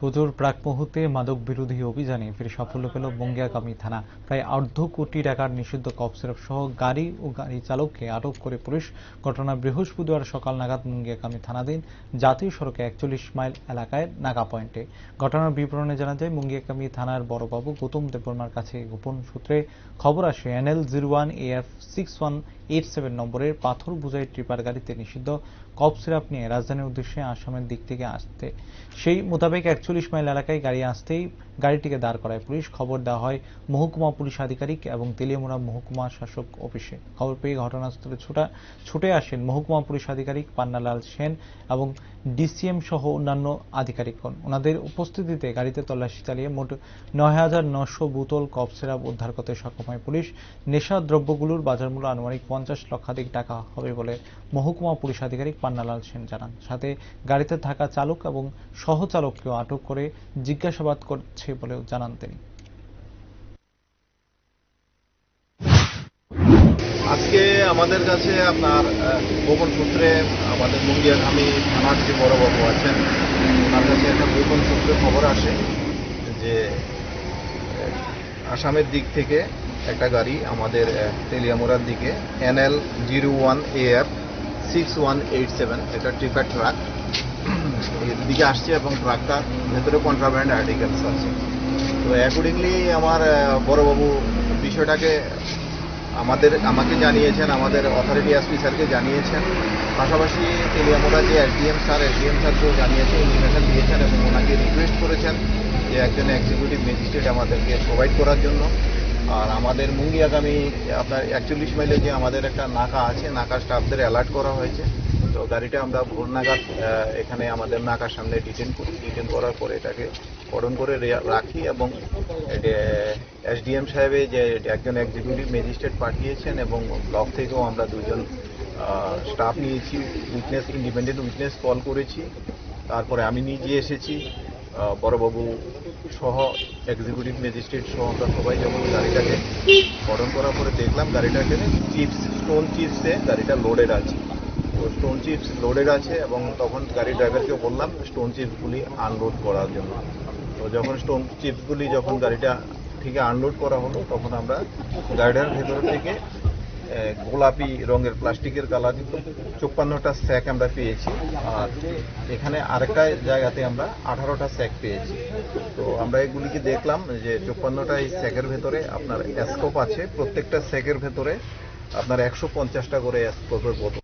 পুজোর প্রাক মুহূর্তে মাদক বিরোধী অভিযানে ফের সাফল্য পেল বঙ্গিয়াকামী থানা। প্রায় অর্ধ কোটি টাকার নিষিদ্ধ কফ সিরাপ সহ গাড়ি ও গাড়ি চালককে আটক করে পুলিশ। ঘটনা বৃহস্পতিবার সকাল নাগাদ মুঙ্গিয়াকামী থানাধীন জাতীয় সড়কে একচল্লিশ মাইল এলাকায় নাগা পয়েন্টে। ঘটনার বিবরণে জানা যায় মুঙ্গিয়াকামী থানার বড়বাবু গৌতম দেববর্মার কাছে গোপন সূত্রে খবর আসে, NL zero one F six one eight seven নম্বরের পাথর বুঝাই ট্রিপার গাড়িতে নিষিদ্ধ কফ সিরাপ নিয়ে রাজধানীর উদ্দেশ্যে আসামের দিক থেকে আসতে। সেই মোতাবেক একচল্লিশ মাইল এলাকায় গাড়ি আসতেই গাড়িটিকে দাঁড় করায় পুলিশ। খবর দেওয়া হয়, মহকুমা পুলিশ আধিকারিক এবং তেলিয়ামুড়া মহকুমা শাসক অফিসে। খবর পেয়ে ঘটনাস্থলে ছুটা, ছুটে আসেন মহকুমা পুলিশ আধিকারিক পান্নালাল সেন এবং ডিসিএম সহ অন্যান্য আধিকারিকগণ। ওনাদের উপস্থিতিতে গাড়িতে তল্লাশি চালিয়ে মোট নয় হাজার নশো বোতল কফ সিরাপ উদ্ধার করতে সক্ষম হয় পুলিশ। নেশা দ্রব্যগুলোর বাজার মূল্য আনুমানিক পঞ্চাশ লক্ষাধিক টাকা হবে বলে মহকুমা পুলিশ আধিকারিক পান্নালাল সেন জানান। সাথে গাড়িতে থাকা চালক এবং সহচালককেও আটক করে জিজ্ঞাসাবাদ করছে বলেও জানান তিনি। আজকে আমাদের কাছে আপনার গোপন সূত্রে আমাদের মুঙ্গিয়াঘামী থানার যে বড়বাবু আছেন ওনার কাছে একটা গোপন সূত্রে খবর আসে যে আসামের দিক থেকে একটা গাড়ি আমাদের তেলিয়ামুড়ার দিকে NL zero one A F six one eight seven এটা ট্রিপার ট্রাক এর দিকে আসছে এবং ট্রাকটার ভেতরে কন্ট্রাব্যান্ড আর্টিকেলস আছে। তো অ্যাকর্ডিংলি আমার বড়বাবু বিষয়টাকে আমাদের, আমাকে জানিয়েছেন, আমাদের অথরিটি এসপি স্যারকে জানিয়েছেন। পাশাপাশি তেলিয়ামোড়া যে এসডিএম স্যার এসডিএম স্যারকেও জানিয়েছেন ইনফরমেশন দিয়েছেন এবং ওনাকে রিকোয়েস্ট করেছেন যে একজন এক্সিকিউটিভ ম্যাজিস্ট্রেট আমাদেরকে প্রোভাইড করার জন্য। আর আমাদের মুঙ্গিয়াগামী, আপনার একচল্লিশ মাইলে যে আমাদের একটা নাকা আছে, নাকা স্টাফদের অ্যালার্ট করা হয়েছে। তো গাড়িটা আমরা ভোর নাগাদ এখানে আমাদের নাকার সামনে ডিটেন করি। ডিটেন করার পরে এটাকে গঠন করে রাখি এবং এসডিএম সাহেবে যে একজন এক্সিকিউটিভ ম্যাজিস্ট্রেট পাঠিয়েছেন এবং ব্লক থেকেও আমরা দুজন স্টাফ নিয়েছি। উইটনেস ইন্ডিপেন্ডেন্ট উইটনেস কল করেছি। তারপরে আমি নিজে এসেছি। বড়বাবু সহ এক্সিকিউটিভ ম্যাজিস্ট্রেট সহ আমরা সবাই যখন গাড়িটাকে। গঠন করার পরে দেখলাম গাড়িটাকে চিপস স্টোন চিপসে গাড়িটা লোডেড আছে। তো স্টোন চিপস লোডেড আছে এবং তখন গাড়ি ড্রাইভারকে বললাম স্টোন চিপসগুলি আনলোড করার জন্য। তো যখন স্টোন চিপসগুলি যখন গাড়িটা থেকে আনলোড করা হলো, তখন আমরা গাড়িটার ভেতর থেকে গোলাপি রঙের প্লাস্টিকের কালারযুক্ত চোপ্পান্নটা স্যাক আমরা পেয়েছি। আর এখানে আরেকটা জায়গাতে আমরা আঠারোটা স্যাক পেয়েছি। তো আমরা এগুলিকে দেখলাম যে চোপ্পান্নটা এই স্যাকের ভেতরে আপনার স্কোপ আছে। প্রত্যেকটা স্যাকের ভেতরে আপনার একশো পঞ্চাশটা করে স্কোপের বোতল